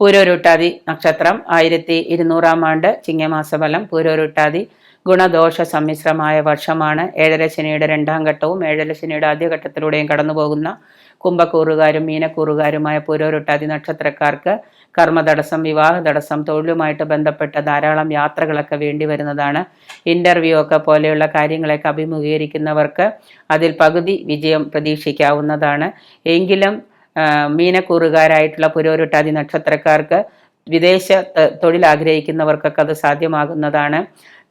പൂരോരുട്ടാതി നക്ഷത്രം ആയിരത്തി ഇരുന്നൂറാം ആണ്ട് ചിങ്ങമാസഫലം. പൂരോരുട്ടാതി ഗുണദോഷ സമ്മിശ്രമായ വർഷമാണ്. ഏഴര ശനിയുടെ രണ്ടാം ഘട്ടവും ഏഴര ശനിയുടെ ആദ്യഘട്ടത്തിലൂടെയും കടന്നുപോകുന്ന കുംഭക്കൂറുകാരും മീനക്കൂറുകാരുമായ പൂരോരുട്ടാതി നക്ഷത്രക്കാർക്ക് കർമ്മ തടസ്സം വിവാഹ തടസ്സം തൊഴിലുമായിട്ട് ബന്ധപ്പെട്ട ധാരാളം യാത്രകളൊക്കെ വേണ്ടി വരുന്നതാണ്. ഇന്റർവ്യൂ ഒക്കെ പോലെയുള്ള കാര്യങ്ങളൊക്കെ അഭിമുഖീകരിക്കുന്നവർക്ക് അതിൽ പകുതി വിജയം പ്രതീക്ഷിക്കാവുന്നതാണ്. എങ്കിലും മീനക്കൂറുകാരായിട്ടുള്ള പുരോരുട്ടാതി നക്ഷത്രക്കാർക്ക് വിദേശ തൊഴിൽ ആഗ്രഹിക്കുന്നവർക്കൊക്കെ അത് സാധ്യമാകുന്നതാണ്.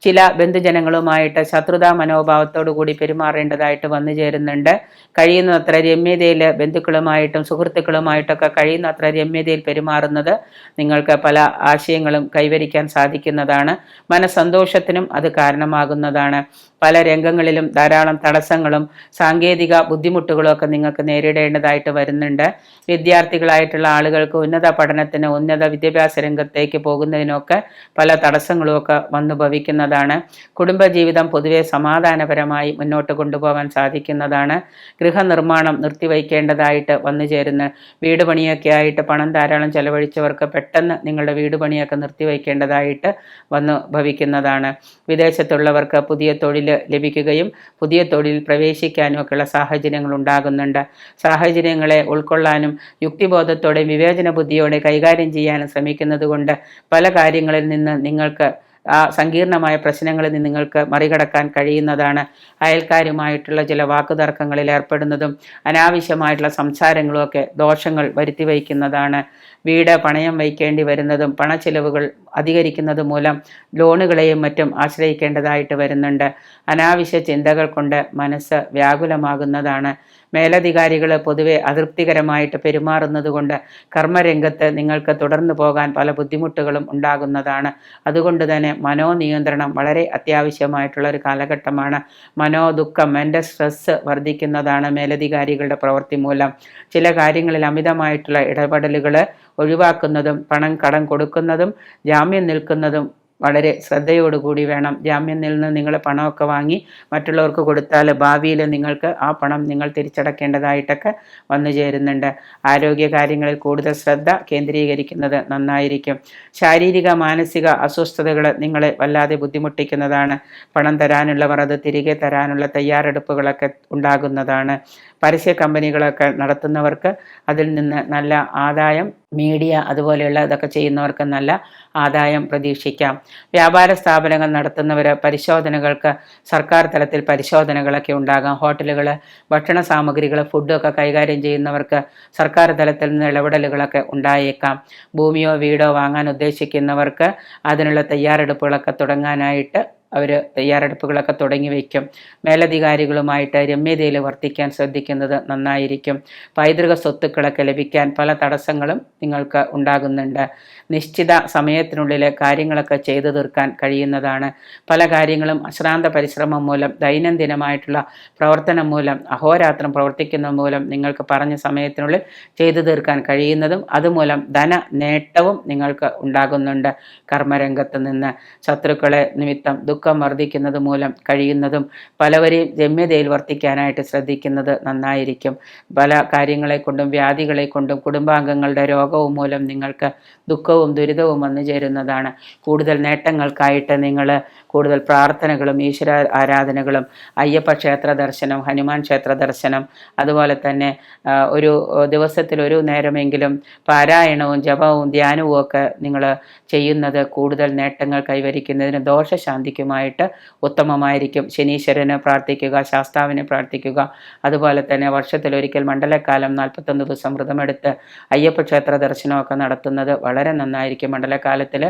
ചില ബന്ധുജനങ്ങളുമായിട്ട് ശത്രുതാ മനോഭാവത്തോടു കൂടി പെരുമാറേണ്ടതായിട്ട് വന്നു ചേരുന്നുണ്ട്. കഴിയുന്നത്ര രമ്യതയിൽ ബന്ധുക്കളുമായിട്ടും സുഹൃത്തുക്കളുമായിട്ടൊക്കെ കഴിയുന്നത്ര രമ്യതയിൽ പെരുമാറുന്നത് നിങ്ങൾക്ക് പല ആശയങ്ങളും കൈവരിക്കാൻ സാധിക്കുന്നതാണ്. മനസന്തോഷത്തിനും അത് കാരണമാകുന്നതാണ്. പല രംഗങ്ങളിലും ധാരാളം തടസ്സങ്ങളും സാങ്കേതിക ബുദ്ധിമുട്ടുകളും ഒക്കെ നിങ്ങൾക്ക് നേരിടേണ്ടതായിട്ട് വരുന്നുണ്ട്. വിദ്യാർത്ഥികളായിട്ടുള്ള ആളുകൾക്ക് ഉന്നത പഠനത്തിന് ഉന്നത വിദ്യാഭ്യാസ രംഗത്തേക്ക് പോകുന്നതിനൊക്കെ പല തടസ്സങ്ങളും ഒക്കെ വന്നു ഭവിക്കുന്നതാണ് കുടുംബജീവിതം പൊതുവെ സമാധാനപരമായി മുന്നോട്ട് കൊണ്ടുപോകാൻ സാധിക്കുന്നതാണ്. ഗൃഹനിർമ്മാണം നിർത്തിവയ്ക്കേണ്ടതായിട്ട് വന്നു ചേരുന്ന വീട് പണിയൊക്കെ ആയിട്ട് പണം ധാരാളം ചെലവഴിച്ചവർക്ക് പെട്ടെന്ന് നിങ്ങളുടെ വീട് പണിയൊക്കെ നിർത്തിവയ്ക്കേണ്ടതായിട്ട് വന്നു ഭവിക്കുന്നതാണ്. വിദേശത്തുള്ളവർക്ക് പുതിയ തൊഴിൽ ലഭിക്കുകയും പുതിയ തൊഴിൽ പ്രവേശിക്കാനും ഒക്കെയുള്ള സാഹചര്യങ്ങൾ ഉണ്ടാകുന്നുണ്ട്. സാഹചര്യങ്ങളെ ഉൾക്കൊള്ളാനും യുക്തിബോധത്തോടെ വിവേചന ബുദ്ധിയോടെ കൈകാര്യം ചെയ്യാനും ശ്രമിക്കുന്നത് കൊണ്ട് പല കാര്യങ്ങളിൽ നിന്ന് നിങ്ങൾക്ക് ആ സങ്കീർണമായ പ്രശ്നങ്ങളിൽ നിന്ന് നിങ്ങൾക്ക് മറികടക്കാൻ കഴിയുന്നതാണ്. അയൽക്കാരുമായിട്ടുള്ള ചില വാക്കുതർക്കങ്ങളിൽ ഏർപ്പെടുന്നതും അനാവശ്യമായിട്ടുള്ള സംസാരങ്ങളും ഒക്കെ ദോഷങ്ങൾ വരുത്തി വയ്ക്കുന്നതാണ് വീട് പണയം വയ്ക്കേണ്ടി വരുന്നതും പണച്ചെലവുകൾ അധികരിക്കുന്നത് മൂലം ലോണുകളെയും മറ്റും ആശ്രയിക്കേണ്ടതായിട്ട് വരുന്നുണ്ട്. അനാവശ്യ ചിന്തകൾ കൊണ്ട് മനസ്സ് വ്യാകുലമാകുന്നതാണ്. മേലധികാരികൾ പൊതുവെ അതൃപ്തികരമായിട്ട് പെരുമാറുന്നത് കൊണ്ട് കർമ്മരംഗത്ത് നിങ്ങൾക്ക് തുടർന്നു പോകാൻ പല ബുദ്ധിമുട്ടുകളും ഉണ്ടാകുന്നതാണ്. അതുകൊണ്ട് തന്നെ മനോനിയന്ത്രണം വളരെ അത്യാവശ്യമായിട്ടുള്ള ഒരു കാലഘട്ടമാണ്. മനോദുഃഖം മെന്റൽ സ്ട്രെസ്സ് വർദ്ധിക്കുന്നതാണ് മേലധികാരികളുടെ പ്രവൃത്തി മൂലം. ചില കാര്യങ്ങളിൽ അമിതമായിട്ടുള്ള ഇടപെടലുകൾ ഒഴിവാക്കുന്നതും പണം കടം കൊടുക്കുന്നതും ജാമ്യം നിൽക്കുന്നതും വളരെ ശ്രദ്ധയോടുകൂടി വേണം. ജാമ്യം നിന്ന് നിങ്ങൾ പണമൊക്കെ വാങ്ങി മറ്റുള്ളവർക്ക് കൊടുത്താൽ ഭാവിയിൽ നിങ്ങൾക്ക് ആ പണം നിങ്ങൾ തിരിച്ചടക്കേണ്ടതായിട്ടൊക്കെ വന്നു ചേരുന്നുണ്ട്. ആരോഗ്യ കാര്യങ്ങളിൽ കൂടുതൽ ശ്രദ്ധ കേന്ദ്രീകരിക്കുന്നത് നന്നായിരിക്കും. ശാരീരിക മാനസിക അസ്വസ്ഥതകൾ നിങ്ങളെ വല്ലാതെ ബുദ്ധിമുട്ടിക്കുന്നതാണ്. പണം തരാനുള്ളവർ അത് തിരികെ തരാനുള്ള തയ്യാറെടുപ്പുകളൊക്കെ ഉണ്ടാകുന്നതാണ്. പരസ്യ കമ്പനികളൊക്കെ നടത്തുന്നവർക്ക് അതിൽ നിന്ന് നല്ല ആദായം മീഡിയ അതുപോലെയുള്ള ഇതൊക്കെ ചെയ്യുന്നവർക്ക് നല്ല ആദായം പ്രതീക്ഷിക്കാം. വ്യാപാര സ്ഥാപനങ്ങൾ നടത്തുന്നവർ പരിശോധനകൾക്ക് സർക്കാർ തലത്തിൽ പരിശോധനകളൊക്കെ ഉണ്ടാകാം. ഹോട്ടലുകൾ ഭക്ഷണ സാമഗ്രികൾ ഫുഡൊക്കെ കൈകാര്യം ചെയ്യുന്നവർക്ക് സർക്കാർ തലത്തിൽ നിന്ന് ഇടപെടലുകളൊക്കെ ഉണ്ടായേക്കാം. ഭൂമിയോ വീടോ വാങ്ങാൻ ഉദ്ദേശിക്കുന്നവർക്ക് അതിനുള്ള തയ്യാറെടുപ്പുകളൊക്കെ തുടങ്ങാനായിട്ട് അവർ തയ്യാറെടുപ്പുകളൊക്കെ തുടങ്ങി വയ്ക്കും. മേലധികാരികളുമായിട്ട് രമ്യതയിൽ വർത്തിക്കാൻ ശ്രദ്ധിക്കുന്നത് നന്നായിരിക്കും. പൈതൃക സ്വത്തുക്കളൊക്കെ ലഭിക്കാൻ പല തടസ്സങ്ങളും നിങ്ങൾക്ക് ഉണ്ടാകുന്നുണ്ട്. നിശ്ചിത സമയത്തിനുള്ളിൽ കാര്യങ്ങളൊക്കെ ചെയ്തു തീർക്കാൻ കഴിയുന്നതാണ്. പല കാര്യങ്ങളും അശ്രാന്ത പരിശ്രമം മൂലം ദൈനംദിനമായിട്ടുള്ള പ്രവർത്തനം മൂലം അഹോരാത്രം പ്രവർത്തിക്കുന്ന മൂലം നിങ്ങൾക്ക് പറഞ്ഞ സമയത്തിനുള്ളിൽ ചെയ്തു തീർക്കാൻ കഴിയുന്നതും അതുമൂലം ധന നേട്ടവും നിങ്ങൾക്ക് ഉണ്ടാകുന്നുണ്ട് കർമ്മരംഗത്ത് നിന്ന്. ശത്രുക്കളെ നിമിത്തം ദുഃഖം വർദ്ധിക്കുന്നത് മൂലം കഴിയുന്നതും പലവരെയും രമ്യതയിൽ വർത്തിക്കാനായിട്ട് ശ്രദ്ധിക്കുന്നത് നന്നായിരിക്കും. പല കാര്യങ്ങളെ കൊണ്ടും വ്യാധികളെ കൊണ്ടും കുടുംബാംഗങ്ങളുടെ രോഗവും മൂലം നിങ്ങൾക്ക് ദുഃഖവും ദുരിതവും വന്നു ചേരുന്നതാണ്. കൂടുതൽ നേട്ടങ്ങൾക്കായിട്ട് നിങ്ങൾ കൂടുതൽ പ്രാർത്ഥനകളും ഈശ്വര ആരാധനകളും അയ്യപ്പ ക്ഷേത്ര ദർശനം ഹനുമാൻ ക്ഷേത്ര ദർശനം അതുപോലെ തന്നെ ഒരു ദിവസത്തിൽ ഒരു നേരമെങ്കിലും പാരായണവും ജപവും ധ്യാനവും ഒക്കെ നിങ്ങൾ ചെയ്യുന്നത് കൂടുതൽ നേട്ടങ്ങൾ കൈവരിക്കുന്നതിന് ദോഷശാന്തിക്കുമായിട്ട് ഉത്തമമായിരിക്കും. ശനീശ്വരന് പ്രാർത്ഥിക്കുക ശാസ്താവിനെ പ്രാർത്ഥിക്കുക. അതുപോലെ തന്നെ വർഷത്തിലൊരിക്കൽ മണ്ഡലക്കാലം നാൽപ്പത്തൊന്ന് ദിവസം വ്രതമെടുത്ത് അയ്യപ്പ ക്ഷേത്ര ദർശനമൊക്കെ നടത്തുന്നത് വളരെ നന്നായിരിക്കും. മണ്ഡലകാലത്തിൽ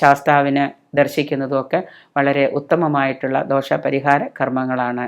ശാസ്താവിനെ ദർശിക്കുന്നതുമൊക്കെ വളരെ ഉത്തമമായിട്ടുള്ള ദോഷപരിഹാര കർമ്മങ്ങളാണ്.